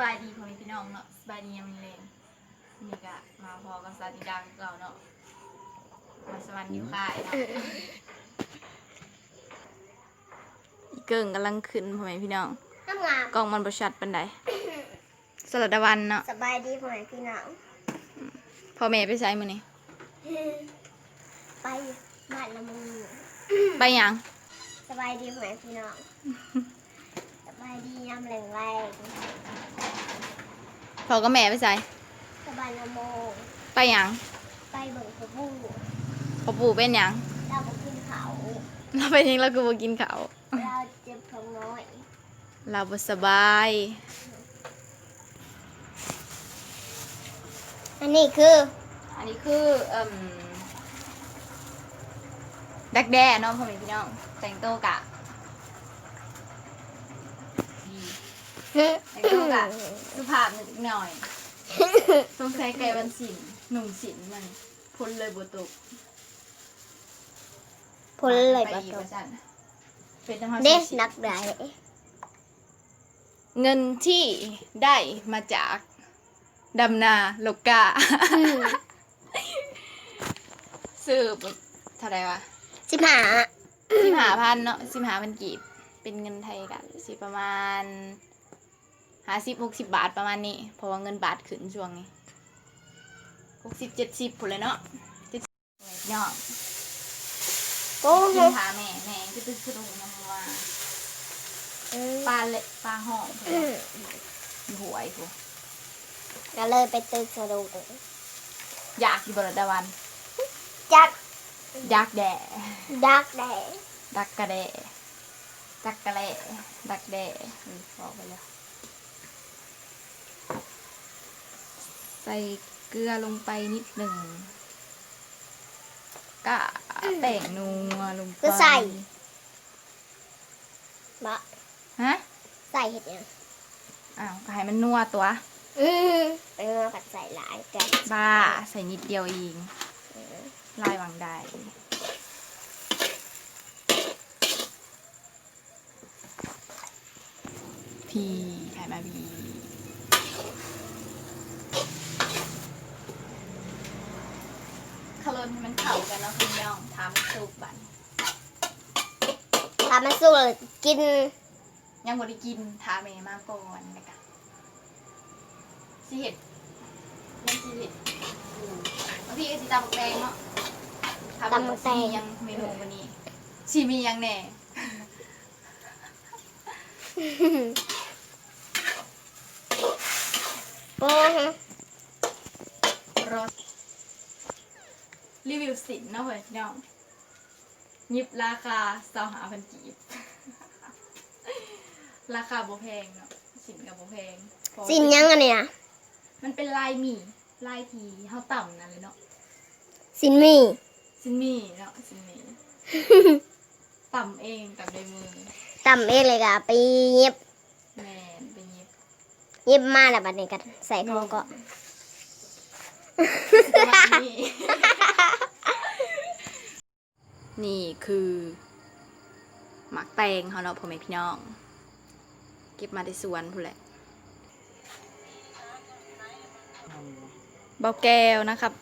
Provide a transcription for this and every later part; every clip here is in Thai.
บายดีพ่อแม่พี่น้องเนาะสบายดียังมีแรงนี่ก็มาพอกับสาธิดาของเราเนาะมาสวรรค์อยู่ค่ายเนาะอีเกิ่งกำลังขึ้นพ่อแม่พี่น้องน้ำงามกล้องมันประชัดปันใดสลัดวันเนาะสบายดีพ่อแม่พี่น้องพ่อแม่ไปใช้มือนี่ไปบ้านละมึงไปหยังสบายดีพ่อแม่พี่น้องส บายดียามแรงแรงพ่อกับแม่ไปใช้สบายละโมงไปหยังไปเบิ่งผู้ผู้พ่อปู่เป็นหยังเราไปกินเขาเราไปยังเราก็บ่กินข้าวเราเจ็บท้องน้อยเราบ่สบาย อันนี้คืออันนี้คือเอ่มดักแด้เนาะพ่อแม่พี่น้องแต่งตัวกะ แต่งตัวกะสุภาพนิดหน่อยสงสัยไก่วันศิลป์หนุ่มศิลป์มันพ้นเลยบ่ตกพลเลยไปปะอีกตว่นเป็นจัวะเด็กสี่สิบนักได้เงินที่ได้มาจากดำนาโลกกาซื้อแบเท่าไรวะสิบหาสิบหาพันเนาะสิบหาพันกีบเป็นเงินไทยกันสิประมาณาสิบหกสิบบาทประมาณนี้ เพราะว่าเงินบาทขึ้นช่วงนี้หกสิบเจ็ดสิบผุนเลยเนาะเจ็ดสิบเนาะโอ้กิโหนขาแม่แม่ก็ตึกสะดุ้งนะเพราะว่าปลาเละปลาห่องพุ่นเนาะมีหวยกูก็เลยไปตึกสะดุ้งอยากอยู่บรดาวันจักอยากแด่ดักแด้ดักกระแดดักกระแดดักแด่อืมบอกไปแล้ว ส่เกลือลงไปนิดหนึ่งก็แป้งนัวลงไปก็ใส่ บะฮะใส่เห็ดยังอ้าวก็ให้มันนัวตัว อืมเออผัดใส่หลายกันบ้าใส่นิดเดียวเองลายหวังได้พีถ่ายมาพีขลนให้มันเข้า กันเนาะคุณย่องทำซุปบันถ้ามันสู้เลยกินยังบ่ได้กินทาเมมาก่อนนะคะสิเห็ดยังสิเห็ดอยู่บางทีก็สิตำบักแตงเนาะถ้าบอกว่าสิมียังเมนูวันนี้สิมียังแหน่โอ้โหรส รีวิวสินเนาะเพื่อนพี่น้องยิบราคาสาวหาพันกีบ ราคาบ่แพงเนาะสินกับบ่แพงเพราะว่าสินยังอันเนี้ยมันเป็นลายหมี่ลายทีเฮาต่ำนั่นเลยเนาะสินมีสินหมี่เนาะสินหมี่ต่ำเองต่ำในมือตำเองเลยกะไปเย็บแมนไปหยิบเย็บมาแล้วบัดนี้กันใส่ทองก็ประมาณนี้ นี่คือหมักแตงเขาเนาะพ่อแม่พี่น้อง เก็บมาในสวนพูนแหละเบาแก้วนะครับ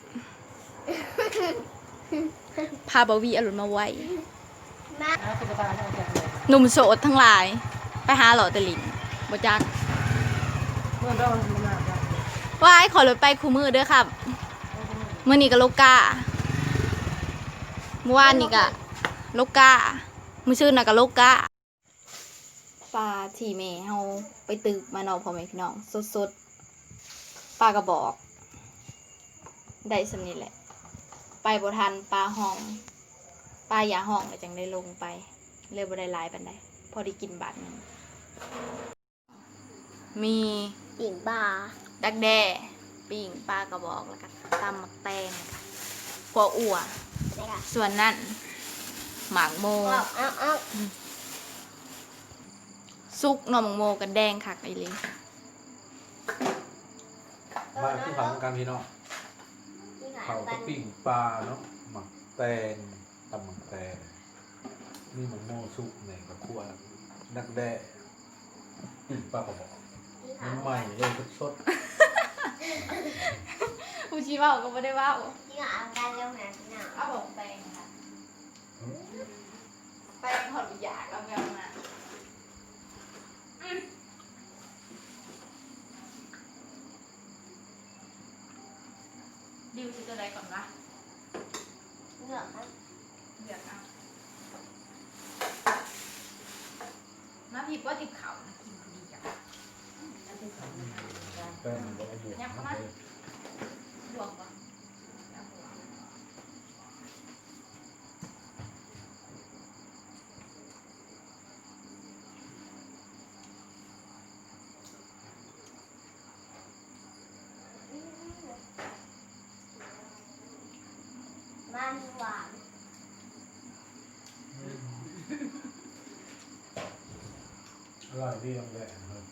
พาบาวีอรุณมาไว้ หนุ่มโสดทั้งหลาย ไปหาหล่อตะลินบจักว่าไอ้ขอรถไปคู่มือเด้อครับ เมื่อนี้ก็โลกา มื่อวานนี่ก็โลกามื้อชื่อน่ะก็โลกาปลาที่แม่เฮาไปตึกมาเนาะพ่อแม่พี่น้องสดๆปลากระบอกได้สำนี้แหละ ไปบ่ทันปลาห้องปลายาห้องก็จังได้ลงไป เลยบ่ได้หลายปานใดพอได้กินบาทหนึงมีปิ่งบาดักแด้ปิ้งปลากระบอกแล้วก็ตำมักแตงขัวอั่วนี่ค่ะ ส่วนนั่นหมากโมเอาเอาเอาซุกหน่อหมากโมกันแดงคักไอเลยมาที่ผังกันพี่น้องนี่ค่ะเผาบักระนปิ้งปลาเนาะหมักแตงตำหมักแตงนี่หมักโม่ซุปเนี่ยกับคั่วนักแด้ปิ้งปลากระบอกนี่มันใหม่เลยสดกูชี้เว่าก็ไม่ได้เว่าที่หาการเร็วนะพี่น้อง เอาบอกแปลงค่ะ ๆ แปลงถอดวิญญาณเอาไปเอามาอืม ดิวจะจะอะไรก่อนวะเหงือกนะเลือกเอามาพีบว่าติบเขานะกินพอดีจ้ะแป้งมันก็เอาบวกยับเข้ามาดวงปะเอาหัว บ้านหวาน อร่อยที่โรงแรมครับ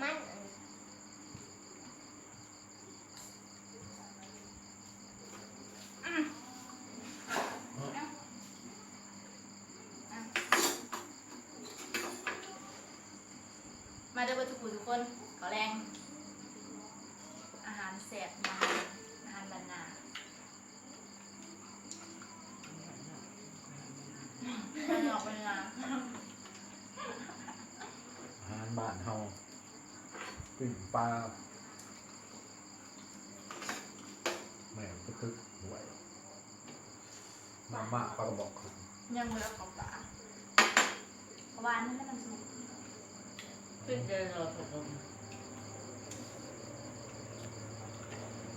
มันมาเด้อเบอร์ทุกคนทุกคนขอแรง อาหารแสบมาอาหารบรรณาไม่อ อกไปนะอาหารบ้านเฮาปิ้งปลาแม่ก็ตึกหวยมาม่าปลากระบอกครับยังเลือกของป่าเพราะว่าอันนั้นมันสุกขึ้นเดินเราตกลง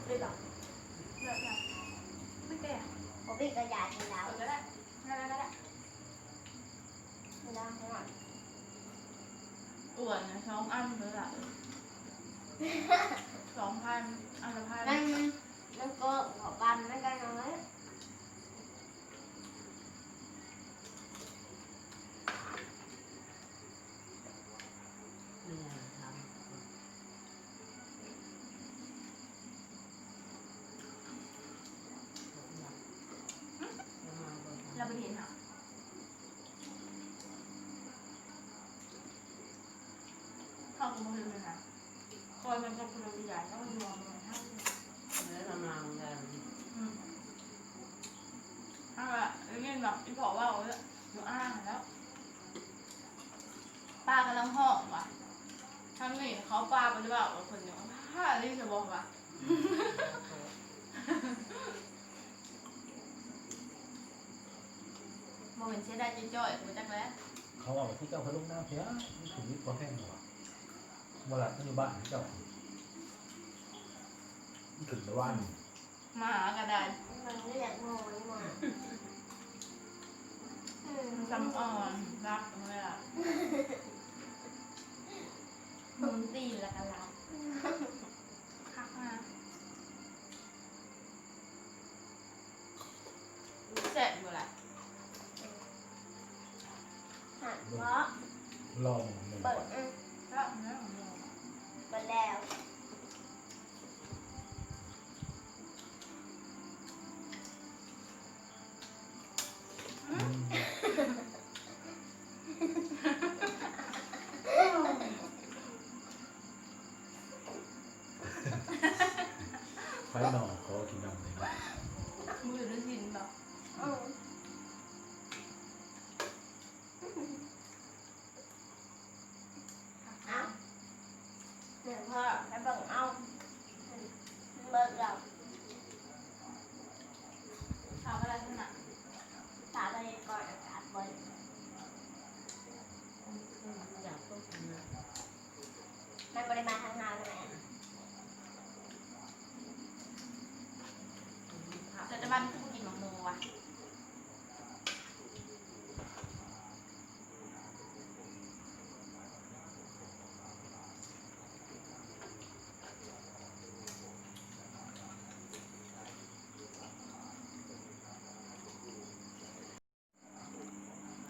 เลยหรอเลือกยังไม่แก่ผมเป็นกระดาษที่แล้ว เอาก็ได้ได้ได้ได้ ไม่ได้หวานอ้วนนะสองอันเลยล่ะสองพันอันละพัน มันมันก็ขอกันไม่กันน้อย ไม่อยากทำ เราไปเห็นเหรอ เข้ากับมือเลยนะคอยมันกับคนละใหญ่แล้วมันรวมกันทั้งเนื้อทำงานกันอืมเอาละเงี้ยแบบอีบอกว่าเอาละหนูอ้างแล้วป้ากำลังห้องว่ะทำนี่เขาปลาไปหรือเปล่าคนเดียวถ้าลิจะบอกว่ะโมเมนต์เสียดายจ้อยๆกูจักแล้วเขาเอาที่เจ้าเขาลงน้ำเพียถึงนิดพอแห้งหรอ เวลาที่อยู่บ้านเจ้าถึงตะวันมาหากระดานมันเรียกโง่นี่หว่าอืมจำอ่อนรักเลยอะมึงตีแล้วกันรับคักมาเสร็จอยู่แหละหันเพราะลองหนึ่งเปิดอืม ก็เนื้อของเรา เปิดแล้ว ไฟหนอเขากินน้ำเลยนะ มือด้วยสินแบบ อืมเอาเดี๋ยวพ่อไปเบิ่งเอาเบิ่งเรา ทำอะไรขนาด ตาไปก่อนอากาศเบิ่ง อยากต้องทำงาน มันบ ริมาทางงานเลย แต่จะบ้านกูกินหมักโมว่ะ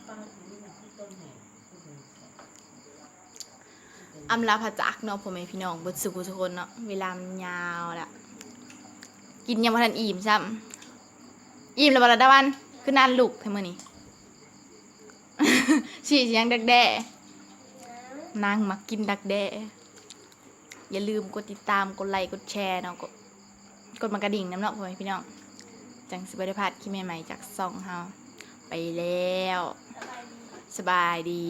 ตอนถึงนี่ที่ต้นแห่ที่เป็น อำลาพระจักเนาะพ่อแม่พี่น้องเบิดสุขทุกคนเนาะเวลามันยาวละกินยังบ่ทันอิ่มซ้ำอิ่มแล้วบ่ละตะวันคือนานลูกแท้มื้อนี้ฉี่สิยังแดกแด้นางมากินดักแด้อย่าลืมกดติดตามกดไลค์กดแชร์เนาะกดกดมากระดิ่งน้ำเนาะพ่อแม่พี่น้องจังสิบได้พลาดคลิปใหม่ๆจากซองเฮาไปแล้ว สบายดี